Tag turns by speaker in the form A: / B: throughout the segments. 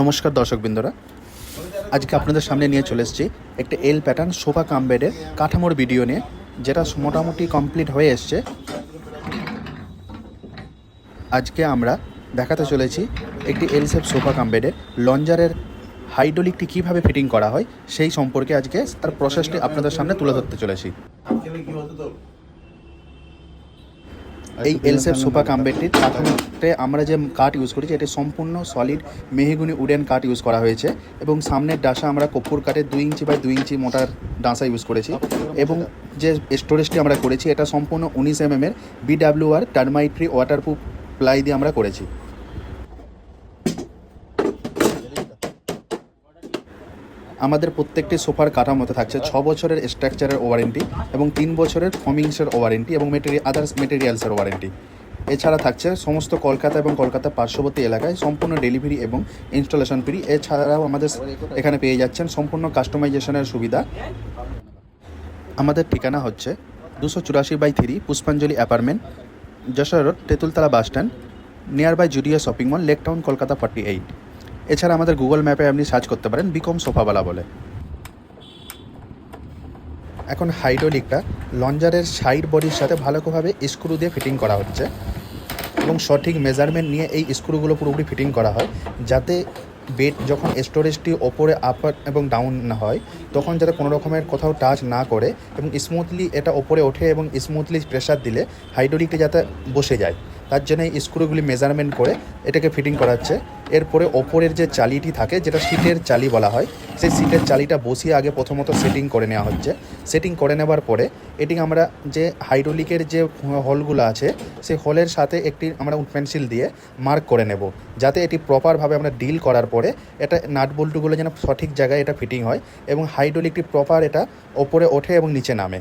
A: নমস্কার দর্শকবৃন্দরা। আজকে আপনাদের সামনে নিয়ে চলে এসেছি একটা এল প্যাটার্ন সোফা কাম বেডের কাঠামোর ভিডিও নিয়ে, যেটা মোটামুটি কমপ্লিট হয়ে এসছে। আজকে আমরা দেখাতে চলেছি একটি এল শেপ সোফা কাম লঞ্জারের হাইড্রোলিকটি কীভাবে ফিটিং করা হয়, সেই সম্পর্কে আজকে তার প্রসেসটি আপনাদের সামনে তুলে ধরতে চলেছি। এই এলসেফ সোফা কাম্বেটির কাঠামোতে আমরা যে কাঠ ইউজ করেছি এটি সম্পূর্ণ সলিড মেহেগুনি উডেন কাঠ ইউজ করা হয়েছে এবং সামনের ডাসা আমরা কপুর কাঠের দুই ইঞ্চি বাই দুই ইঞ্চি মোটার ডাসা ইউজ করেছি এবং যে স্টোরেজটি আমরা করেছি এটা সম্পূর্ণ উনিশ এম এর বিডাব্লিউআর টার্মাইট্রি ওয়াটারপ্রুফ প্লাই দিয়ে আমরা করেছি। আমাদের প্রত্যেকটি সোফার কাঠামোতে থাকছে ছ বছরের স্ট্রাকচারের ওয়ারেন্টি এবং তিন বছরের ফমিংসের ওয়ারেন্টি এবং মেটেরিয়াল আদার্স মেটেরিয়ালসের ওয়ারেন্টি। এছাড়া থাকছে সমস্ত কলকাতা এবং কলকাতা পার্শ্ববর্তী এলাকায় সম্পূর্ণ ডেলিভারি এবং ইনস্টলেশন ফ্রি এছাড়াও আমাদের এখানে পেয়ে যাচ্ছেন সম্পূর্ণ কাস্টমাইজেশনের সুবিধা। আমাদের ঠিকানা হচ্ছে দুশো চুরাশি by three Pushpanjali apartment, Jessore road, Tentultala bus stand near by Zudio shopping mall Lake Town Kolkata forty eight এছাড়া আমাদের গুগল ম্যাপে আপনি সার্চ করতে পারেন বিকম সোফাওয়ালা বলে। এখন হাইড্রোলিকটা লঞ্জারের সাইড বডির সাথে ভালোভাবে স্ক্রু দিয়ে ফিটিং করা হচ্ছে এবং সঠিক মেজারমেন্ট নিয়ে এই স্ক্রুগুলো পুরোপুরি ফিটিং করা হয়, যাতে বেড যখন স্টোরেজটি ওপরে আপ এবং ডাউন না হয়, তখন যাতে কোনো রকমের কোথাও টাচ না করে এবং স্মুথলি এটা ওপরে ওঠে এবং স্মুথলি প্রেসার দিলে হাইড্রোলিকটি যাতে বসে যায়। তার জন্য এই স্ক্রুগুলি মেজারমেন্ট করে এটাকে ফিটিং করা হচ্ছে এরপরে ওপরের যে চালিটি থাকে, যেটা সিটের চালি বলা হয়, সেই সিটের চালিটা বসিয়ে আগে প্রথমত সেটিং করে নেওয়া হচ্ছে। সেটিং করে নেওয়ার পরে এটি আমরা যে হাইড্রোলিকের যে হলগুলো আছে, সেই হলের সাথে একটি আমরা পেন্সিল দিয়ে মার্ক করে নেব। যাতে এটি প্রপারভাবে আমরা ডিল করার পরে এটা নাট বল্টুগুলো যেন সঠিক জায়গায় এটা ফিটিং হয় এবং হাইড্রোলিকটি প্রপার এটা ওপরে ওঠে এবং নিচে নামে।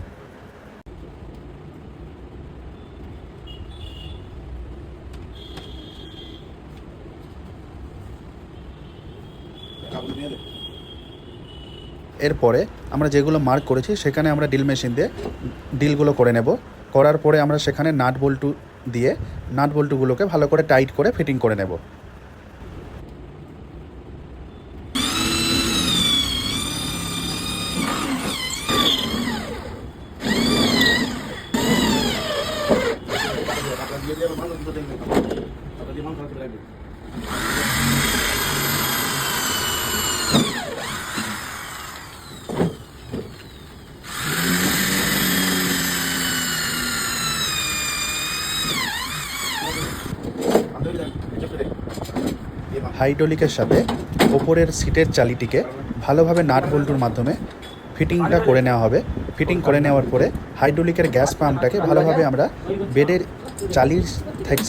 A: এরপরে আমরা যেগুলো মার্ক করেছি, সেখানে আমরা ডিল মেশিন দিয়ে ডিলগুলো করে নেব। করার পরে আমরা সেখানে নাট বল্টু দিয়ে নাট বল্টুগুলোকে ভালো করে টাইট করে ফিটিং করে নেব। হাইড্রোলিকের সাথে ওপরের সিটের চালিটিকে ভালোভাবে নাট বল্টুর মাধ্যমে ফিটিংটা করে নেওয়া হবে। ফিটিং করে নেওয়ার পরে হাইড্রোলিকের গ্যাস পাম্পটাকে ভালোভাবে আমরা বেডের চালির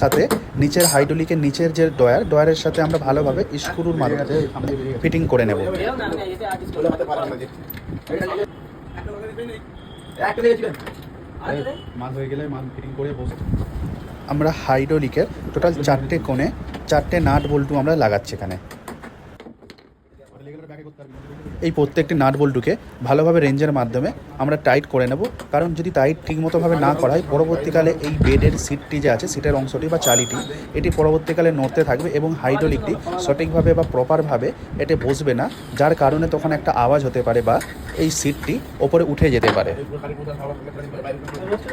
A: সাথে নিচের হাইড্রোলিকের নিচের যে ডয়ার ডয়ারের সাথে আমরা ভালোভাবে স্ক্রুর মাধ্যমে ফিটিং করে নেব। আমরা হাইড্রোলিকের টোটাল চারটে কোণে চারটে নাট বল্টু আমরা লাগাচ্ছি এখানে। এই প্রত্যেকটি নাট বল্টুকে ভালোভাবে রেঞ্জের মাধ্যমে আমরা টাইট করে নেব। কারণ যদি টাইট ঠিকমতোভাবে না করা হয়, পরবর্তীকালে এই বেডের সিটটি যে আছে, সিটের অংশটি বা চালিটি, এটি পরবর্তীকালে নড়তে থাকবে এবং হাইড্রোলিকটি সঠিকভাবে বা প্রপারভাবে এটি বসবে না, যার কারণে তখন একটা আওয়াজ হতে পারে বা এই সিটটি ওপরে উঠে যেতে পারে।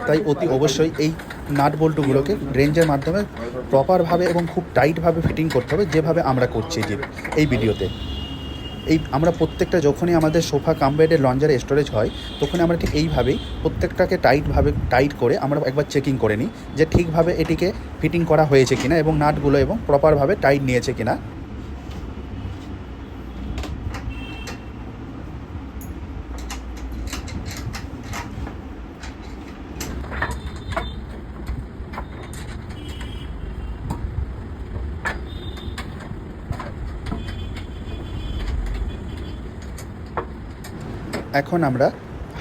A: তাই অতি অবশ্যই এই নাট বল্টুগুলোকে রেঞ্জের মাধ্যমে প্রপারভাবে এবং খুব টাইটভাবে ফিটিং করতে হবে, যেভাবে আমরা করছি এই ভিডিওতে। এই আমরা প্রত্যেকটা যখনই আমাদের সোফা কামবেডের লঞ্জার স্টোরেজ হয়, তখনই আমরা ঠিক এইভাবেই প্রত্যেকটাকে টাইটভাবে টাইট করে আমরা একবার চেকিং করে নিই যে ঠিকভাবে এটিকে ফিটিং করা হয়েছে কিনা এবং নাটগুলো এবং প্রপারভাবে টাইট নিয়েছে কিনা। এখন আমরা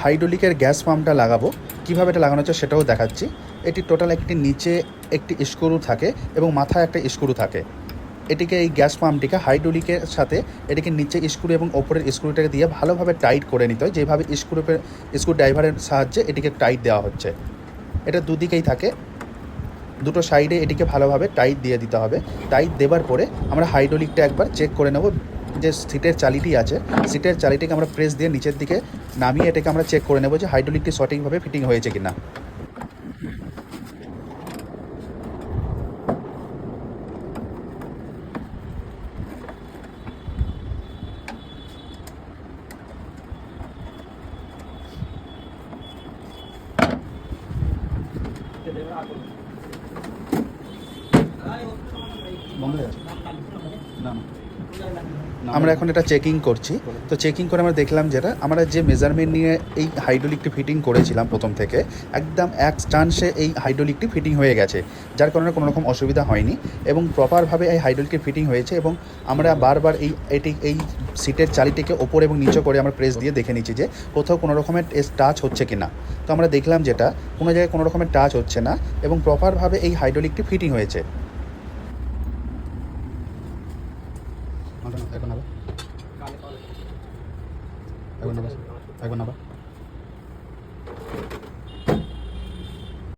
A: হাইড্রোলিকের গ্যাস পাম্পটা লাগাবো। কীভাবে এটা লাগানো হচ্ছে সেটাও দেখাচ্ছি। এটি টোটাল একটি নিচে একটি স্ক্রু থাকে এবং মাথায় একটা স্ক্রু থাকে। এটিকে এই গ্যাস পাম্পটিকে হাইড্রোলিকের সাথে এটিকে নিচে স্ক্রু এবং ওপরের স্ক্রুটাকে দিয়ে ভালোভাবে টাইট করে নিতে হয়। যেভাবে স্ক্রুপের স্ক্রু ড্রাইভারের সাহায্যে এটিকে টাইট দেওয়া হচ্ছে। এটা দুদিকেই থাকে। দুটো সাইডে এটিকে ভালোভাবে টাইট দিয়ে দিতে হবে। টাইট দেওয়ার পরে আমরা হাইড্রোলিকটা একবার চেক করে নেব। যে সিটের চালিটি আছে সিটের চালিটিকে আমরা প্রেস দিয়ে নিচের দিকে নামিয়ে এটাকে আমরা চেক করে নেব যে হাইড্রোলিকটি সঠিকভাবে ফিটিং হয়েছে কিনা।
B: বন্ধ হয়ে না না না,
A: আমরা এখন এটা চেকিং করছি। তো চেকিং করে আমরা দেখলাম যেটা আমরা যে মেজারমেন্ট নিয়ে এই হাইড্রোলিকটি ফিটিং করেছিলাম প্রথম থেকে, একদম এক চান্সে এই হাইড্রোলিকটি ফিটিং হয়ে গেছে, যার কারণে কোনো রকম অসুবিধা হয়নি এবং প্রপারভাবে এই হাইড্রোলিকটি ফিটিং হয়েছে এবং আমরা বারবার এই, এটি, এই সিটের চালিটিকে ওপর এবং নিচে করে আমরা প্রেস দিয়ে দেখে নিচ্ছি যে কোথাও কোনো রকমের টাচ হচ্ছে কি না তো আমরা দেখলাম যেটা কোনো জায়গায় কোনো রকমের টাচ হচ্ছে না এবং প্রপারভাবে এই হাইড্রোলিকটি ফিটিং হয়েছে।
B: মাথা না, একবার নাবা একবার নাবা একবার নাবা